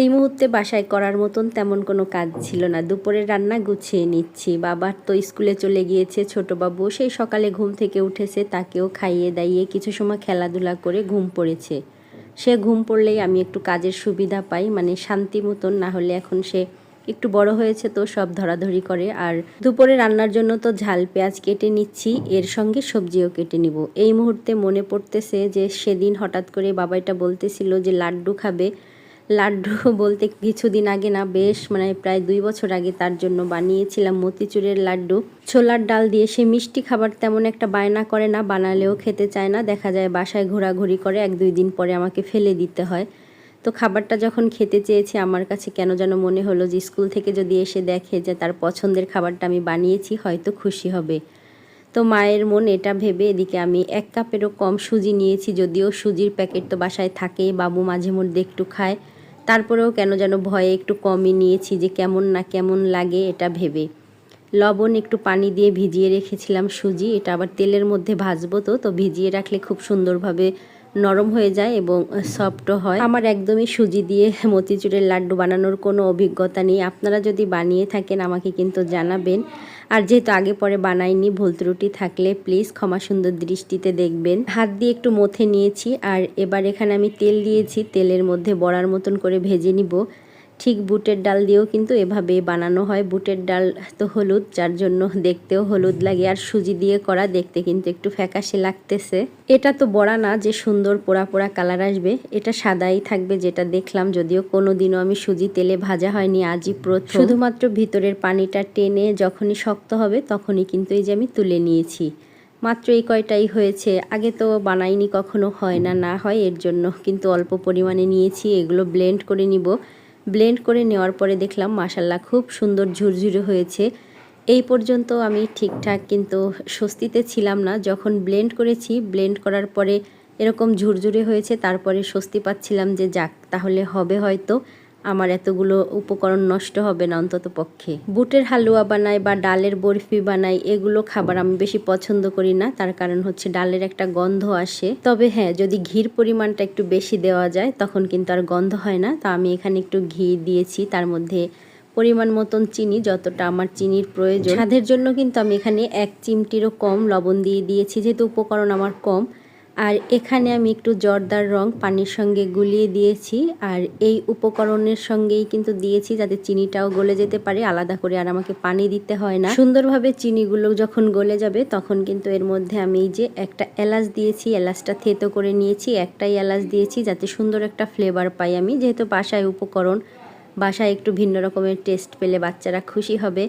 এই মুহূর্তে বাসায় করার মতন তেমন কোনো কাজ ছিল না। দুপুরের রান্না গুছিয়ে নিচ্ছি। বাবার তো স্কুলে চলে গিয়েছে ছোট বাবু সেই সকালে ঘুম থেকে উঠেছে, তাকেও খাইয়ে দাইয়ে কিছু সময় খেলাধুলা করে ঘুম পড়েছে। সে ঘুম পড়লেই আমি একটু কাজের সুবিধা পাই মানে শান্তি মতন। না হলে এখন সে একটু বড় হয়েছে তো সব ধরাধরি করে। আর দুপুরে রান্নার জন্য তো ঝাল, পেঁয়াজ কেটে নিচ্ছি। এর সঙ্গে সবজিও কেটে নিব। এই মুহূর্তে মনে পড়তেছে যে সেদিন হঠাৎ করে বাবাইটা বলতেছিল যে লাড্ডু খাবে। লাড্ডু বলতে কিছুদিন আগে না, বেশ মানে প্রায় দুই বছর আগে তার জন্য বানিয়েছিলাম মতিচুরের লাড্ডু। ছোলার ডাল দিয়ে সে মিষ্টি খাবার তেমন একটা বায়না করে না, বানালেও খেতে চায় না। দেখা যায় বাসায় ঘোরাঘুরি করে, এক দুই দিন পরে আমাকে ফেলে দিতে হয়। তো খাবারটা যখন খেতে চেয়েছে, আমার কাছে কেন যেন মনে হলো যে স্কুল থেকে যদি এসে দেখে যে তার পছন্দের খাবারটা আমি বানিয়েছি, হয়তো খুশি হবে। তো মায়ের মন এটা ভেবে এদিকে আমি এক কাপেরও কম সুজি নিয়েছি, যদিও সুজির প্যাকেট তো বাসায় থাকে বাবু মাঝে মধ্যে একটু খায়। তারপরেও কেন যেন ভয়ে একটু কমই নিয়েছি যে কেমন না কেমন লাগে এটা ভেবে। লবণ একটু পানি দিয়ে ভিজিয়ে রেখেছিলাম সুজি, এটা আবার তেলের মধ্যে ভাজবো তো তো ভিজিয়ে রাখলে খুব সুন্দরভাবে নরম হয়ে যায় এবং সফটও হয়। আমার একদমই সুজি দিয়ে মতিচুরের লাড্ডু বানানোর কোনো অভিজ্ঞতা নেই। আপনারা যদি বানিয়ে থাকেন, আমাকে কিন্তু জানাবেন। আর যেহেতু আগে পরে বানাইনি, ভুল ত্রুটি থাকলে প্লিজ ক্ষমা সুন্দর দৃষ্টিতে দেখবেন। হাত দিয়ে একটু মথে নিয়েছি আর এবার এখানে আমি তেল দিয়েছি। তেলের মধ্যে বড়ার মতন করে ভেজে নিব। ঠিক বুটের ডাল দিয়েও কিন্তু এভাবে বানানো হয়। বুটের ডাল তো হলুদ, যার জন্য দেখতেও হলুদ লাগে। আর সুজি দিয়ে করা দেখতে কিন্তু একটু ফ্যাকাশে লাগতেছে। এটা তো বড়া না, যে সুন্দর পোড়া পোড়া কালার আসবে। এটা সাদাই থাকবে, যেটা দেখলাম যদিও কোনো দিনও আমি সুজি তেলে ভাজা হয়নি, আজই প্রথম। শুধুমাত্র ভিতরের পানিটা টেনে যখনই শক্ত হবে, তখনই কিন্তু এই যে আমি তুলে নিয়েছি। মাত্র এই কয়টাই হয়েছে। আগে তো বানাইনি, কখনো হয় না না হয়, এর জন্য কিন্তু অল্প পরিমাণে নিয়েছি। এগুলো ব্লেন্ড করে নিব। ব্লেন্ড করে নেওয়ার পরে দেখলাম মাসাল্লাহ খুব সুন্দর ঝুরঝুরে হয়েছে। এই পর্যন্ত আমি ঠিকঠাক কিন্তু স্বস্তিতে ছিলাম না। যখন ব্লেন্ড করেছি, ব্লেন্ড করার পরে এরকম ঝুরঝুরে হয়েছে, তারপরে স্বস্তি পাচ্ছিলাম যে, যাক, তাহলে হবে হয়তো। আমার এতগুলো উপকরণ নষ্ট হবে না অন্তত পক্ষে। বুটের হালুয়া বানাই বা ডালের বরফি বানাই, এগুলো খাবার আমি বেশি পছন্দ করি না। তার কারণ হচ্ছে ডালের একটা গন্ধ আসে। তবে হ্যাঁ যদি ঘির পরিমাণটা একটু বেশি দেওয়া যায়, তখন কিন্তু আর গন্ধ হয় না। তা আমি এখানে একটু ঘি দিয়েছি। তার মধ্যে পরিমাণ মতন চিনি, যতটা আমার চিনির প্রয়োজন। স্বাদের জন্য কিন্তু আমি এখানে এক চিমটিরও কম লবণ দিয়ে দিয়েছি, যেহেতু উপকরণ আমার কম। আর এখানে আমি একটু জর্দার রং পানির সঙ্গে গুলিয়ে দিয়েছি, আর এই উপকরণের সঙ্গেই কিন্তু দিয়েছি যাতে চিনিটাও গলে যেতে পারে। আলাদা করে আর আমাকে পানি দিতে হয় না। সুন্দরভাবে চিনিগুলো যখন গলে যাবে, তখন কিন্তু এর মধ্যে আমি এই যে একটা এলাচ দিয়েছি, এলাচটা থেতো করে নিয়েছি, একটাই এলাচ দিয়েছি যাতে সুন্দর একটা ফ্লেভার পাই আমি। যেহেতু বাসায় উপকরণ, বাসায় একটু ভিন্ন রকমের টেস্ট পেলে বাচ্চারা খুশি হবে।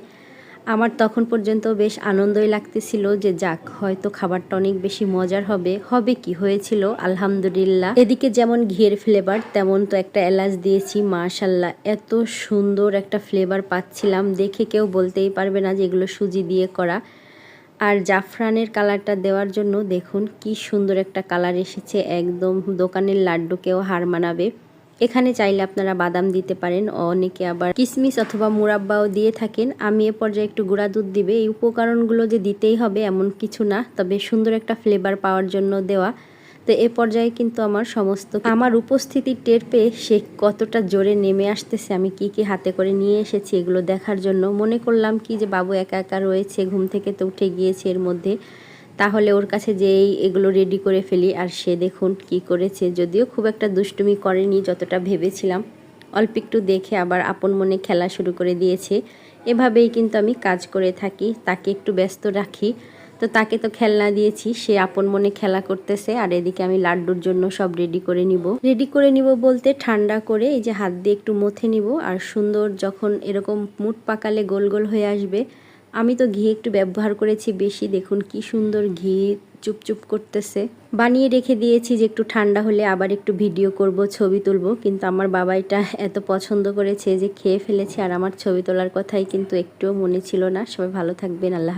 আমার তখন পর্যন্ত বেশ আনন্দই লাগতেছিল যে যাক, হয়তো খাবারটা অনেক বেশি মজার হবে। হবে কি হয়েছিল? আলহামদুলিল্লাহ। এদিকে যেমন ঘিয়ের ফ্লেভার তেমন তো একটা এলাচ দিয়েছি মাশাল্লাহ এত সুন্দর একটা ফ্লেভার পাচ্ছিলাম। দেখে কেউ বলতেই পারবে না যে এগুলো সুজি দিয়ে করা। আর জাফরানের কালারটা দেওয়ার জন্য দেখুন, কি সুন্দর একটা কালার এসেছে। একদম দোকানের লাড্ডুকেও হার মানাবে। এখানে চাইলে আপনারা বাদাম দিতে পারেন, অনেকে আবার কিসমিস অথবা মুরাব্বাও দিয়ে থাকেন। আমি এ পর্যায়ে একটু গুঁড়া দুধ দিবে। এই উপকরণগুলো যে দিতেই হবে এমন কিছু না, তবে সুন্দর একটা ফ্লেভার পাওয়ার জন্য দেওয়া। তো এ পর্যায়ে কিন্তু আমার সমস্ত আমার উপস্থিতি টের পেয়ে সে কতটা জোরে নেমে আসতেছে, আমি কি কি হাতে করে নিয়ে এসেছি এগুলো দেখার জন্য। মনে করলাম কি যে বাবু একা একা রয়েছে, ঘুম থেকে তো উঠে গিয়েছে এর মধ্যে। তাহলে ওর কাছে যেই এগুলো রেডি করে ফেলি। আর সে দেখুন কি করেছে। যদিও খুব একটা দুষ্টুমি করেনি, যতটা ভেবেছিলাম। অল্প একটু দেখে আবার আপন মনে খেলা শুরু করে দিয়েছে। এভাবেই কিন্তু আমি কাজ করে থাকি। তাকে একটু ব্যস্ত রাখি। তো তাকে তো খেলনা দিয়েছি। সে আপন মনে খেলা করতেছে। আর এদিকে আমি লাড্ডুর জন্য সব রেডি করে নিব। রেডি করে নিব বলতে ঠান্ডা করে এই যে হাত দিয়ে একটু মথে নিব। আর সুন্দর যখন এরকম মুট পাকালে গোল গোল হয়ে আসবে আমি তো ঘি একটু ব্যবহার করেছি বেশি, দেখুন কি সুন্দর ঘি চুপচুপ করতেছে। বানিয়ে রেখে দিয়েছি যে একটু ঠান্ডা হলে আবার একটু ভিডিও করব, ছবি তুলব, কিন্তু আমার বাবা এটা এত পছন্দ করেছে যে খেয়ে ফেলেছে আর আমার ছবি তোলার কথাই কিন্তু একটুও মনে ছিল না। সবাই ভালো থাকবেন, আল্লাহ